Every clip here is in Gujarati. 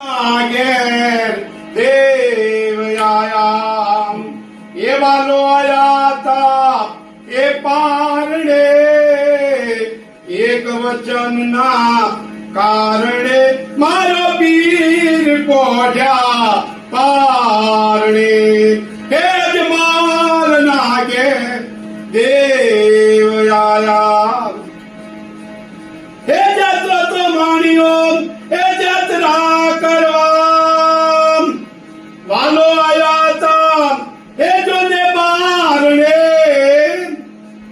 ઘેર દેવ આયા એ વાલો આયા તા, એ પારણે. એક વચનના કારણે મારો પીર પોઢ્યા પારણે. હે જમાલ ના ઘેર દેવ આયા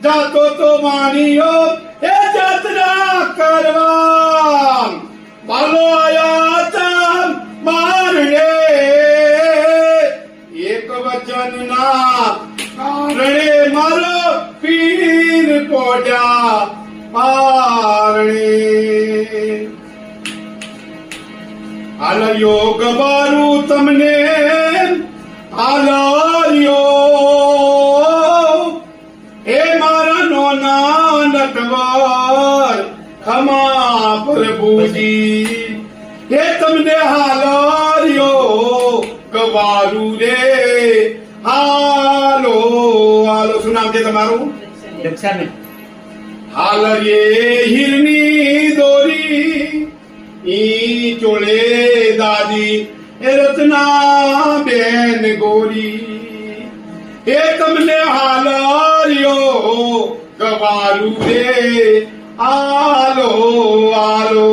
જાતો તો માનીયો, એ જાત્રા કરવા વાલો આયા મારણે એક વચનના કારણે મારો પીર પોડ્યા પારણે હાલયો બારું તમને હાલયો એ મારા નોના નટવર ખમા પ્રભુજી હે તમને હાલયો ગવારું રે. હાલો હાલો. શું નામ છે તમારું? દક્ષાબેન. હાલ રે હિરની દોરી. ઈ ચોળે દાદી એ રચના બેન ગોરી. એ તમને હાલર્યો ગવારું રે આલો આલો.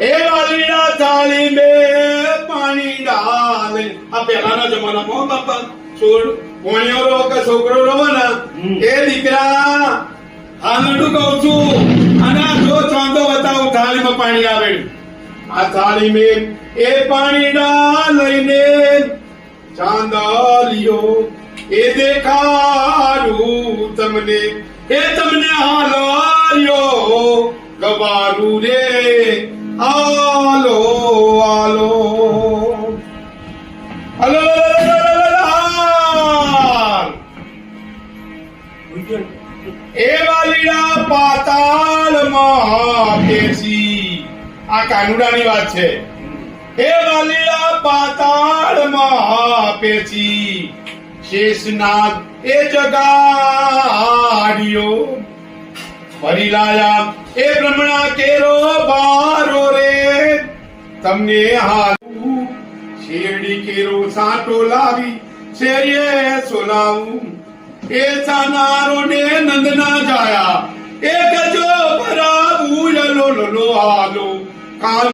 એ વાલીડા ચાલી મે પાણી ડાલે. આ પહેલાના જમાનામાં બાપા છોડ. ભોણિયો રો કે છોકરો રો ને એ દીકરા હાલડું કહું છું. અને જો ચાંદો બતાવું થાળીમાં પાણી આવે આ થાળી મે એ પાણી ડા લઈને ચાંદલિયો એ દેખાડું તમને, એ તમને હાલ્યો ગવારું રે આલો આલો હલો એ વાલીડા પાતાળમાં બેસી આ કાનુડાની વાત છે. એ વાલીડા પાતાળમાં પેચી શેષનાગ એ જગાડ્યો ફરી લાયા એ બ્રહ્મણા કેરો બારો રે તમને હારું શેરડી કેરો સાટો લાવી શેરીએ સોલાવું એ સાનારો ને નંદના જાયા એ ગજો ભરાવું યલો લો હાલો કાલ